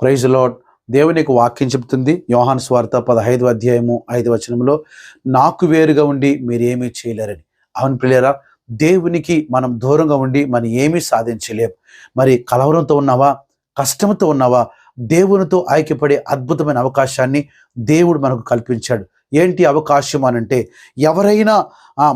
Praise lord దేవునికి వాక్యం చెప్తుంది యోహాన్ స్వార్త పదహైదు అధ్యాయము ఐదు వచనంలో నాకు వేరుగా ఉండి మీరేమీ చేయలేరని. అవును పిల్లరా దేవునికి మనం దూరంగా ఉండి మనం ఏమీ సాధించలేం. మరి కలవరంతో ఉన్నావా? కష్టంతో ఉన్నావా? దేవునితో ఐక్యపడే అద్భుతమైన అవకాశాన్ని దేవుడు మనకు కల్పించాడు. ఏంటి అవకాశం అనంటే ఎవరైనా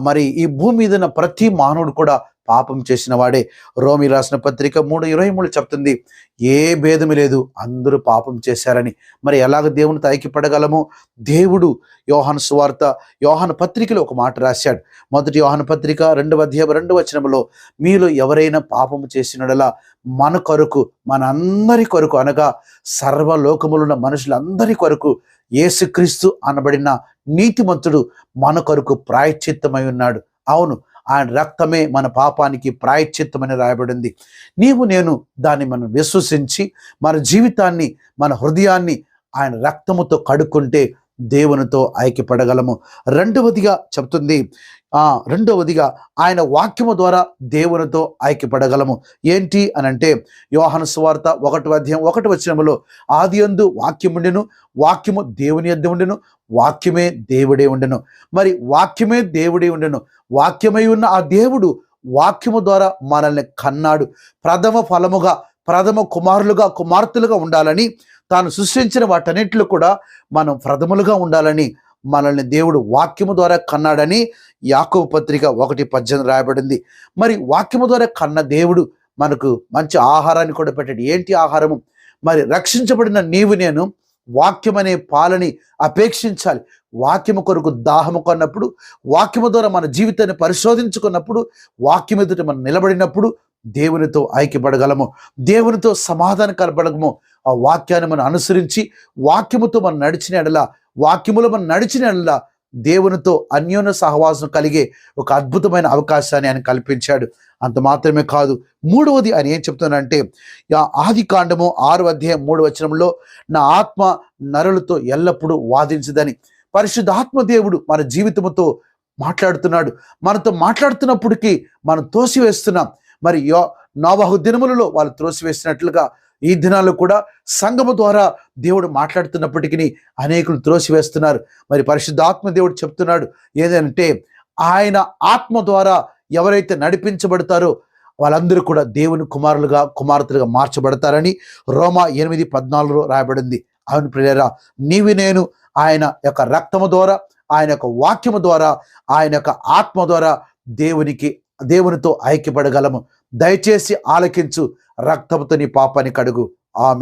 మరి ఈ భూమి మీద ఉన్న ప్రతి మానవుడు కూడా పాపం చేసిన వాడే. రోమి రాసిన పత్రిక మూడు ఇరవై మూడు చెప్తుంది ఏ భేదము లేదు అందరూ పాపం చేశారని. మరి ఎలాగ దేవునితో ఐక్యపడగలము? దేవుడు యోహన్ సువార్త యోహన పత్రికలో ఒక మాట రాశాడు. మొదటి యోహన పత్రిక రెండవ అధ్యాయం రెండు వచనములో మీలో ఎవరైనా పాపము చేసినడలా మన కొరకు మన అందరి కొరకు అనగా సర్వలోకములున్న మనుషులందరి కొరకు యేసుక్రీస్తు అనబడిన నీతిమంతుడు మన కొరకు ప్రాయశ్చిత్తమై ఉన్నాడు. అవును ఆయన రక్తమే మన పాపానికి ప్రాయశ్చిత్తమని రాయబడింది. నీవు నేను దాన్ని మనం విశ్వసించి మన జీవితాన్ని మన హృదయాన్ని ఆయన రక్తముతో కడుక్కుంటే దేవునితో ఐక్యపడగలము. రెండవదిగా చెప్తుంది ఆ రెండవదిగా ఆయన వాక్యము ద్వారా దేవునితో ఐక్యపడగలము. ఏంటి అని అంటే యోహాను సువార్త ఒకటి అధ్యాయం ఒకటి వచ్చినములో ఆది అందు వాక్యముండెను వాక్యము దేవుని యొద్ద ఉండెను వాక్యమే దేవుడే ఉండెను. మరి వాక్యమే దేవుడే ఉండెను వాక్యమై ఉన్న ఆ దేవుడు వాక్యము ద్వారా మనల్ని కన్నాడు. ప్రథమ ఫలముగా ప్రథమ కుమారులుగా కుమార్తెలుగా ఉండాలని తాను సృష్టించిన వాటన్నిటిలో కూడా మనం ప్రథములుగా ఉండాలని మనల్ని దేవుడు వాక్యము ద్వారా కన్నాడని యాకవ పత్రిక ఒకటి పద్దెనిమిది రాయబడింది. మరి వాక్యము ద్వారా కన్న దేవుడు మనకు మంచి ఆహారాన్ని కూడా పెట్టాడు. ఏంటి ఆహారము? మరి రక్షించబడిన నీవు నేను వాక్యం అనే పాలని అపేక్షించాలి. వాక్యము కొరకు దాహము కొన్నప్పుడు వాక్యము ద్వారా మన జీవితాన్ని పరిశోధించుకున్నప్పుడు వాక్యం ఎదుట మనం నిలబడినప్పుడు దేవునితో ఐక్యపడగలము. దేవునితో సమాధానం కలపడము ఆ వాక్యాన్ని మనం అనుసరించి వాక్యముతో మనం నడిచిన ఎడల వాక్యములో మనం నడిచిన ఎడల దేవునితో అన్యోన్య సహవాసం కలిగే ఒక అద్భుతమైన అవకాశాన్ని ఆయన కల్పించాడు. అంత మాత్రమే కాదు మూడవది ఆయన ఏం చెప్తున్నానంటే ఆది కాండము ఆరు అధ్యాయం మూడు వచనంలో నా ఆత్మ నరులతో ఎల్లప్పుడూ వాదించదని. పరిశుద్ధాత్మ దేవుడు మన జీవితముతో మాట్లాడుతున్నాడు. మనతో మాట్లాడుతున్నప్పటికీ మనం తోసివేస్తున్నాం. మరి యో నోవాహు దినములలో వాళ్ళు త్రోసివేసినట్లుగా ఈ దినాల్లో కూడా సంఘము ద్వారా దేవుడు మాట్లాడుతున్నప్పటికీ అనేకులు త్రోసివేస్తున్నారు. మరి పరిశుద్ధాత్మ దేవుడు చెప్తున్నాడు ఏదంటే ఆయన ఆత్మ ద్వారా ఎవరైతే నడిపించబడతారో వాళ్ళందరూ కూడా దేవుని కుమారులుగా కుమార్తెలుగా మార్చబడతారని రోమా ఎనిమిది పద్నాలుగులో రాయబడింది. అవును ప్రియరా నీవి నేను ఆయన యొక్క రక్తము ద్వారా ఆయన యొక్క వాక్యము ద్వారా ఆయన యొక్క ఆత్మ ద్వారా దేవునికి దేవునితో ఐక్యపడగలము. దయచేసి ఆలకించు రక్తముతో నీ పాపాన్ని కడుగు. ఆమె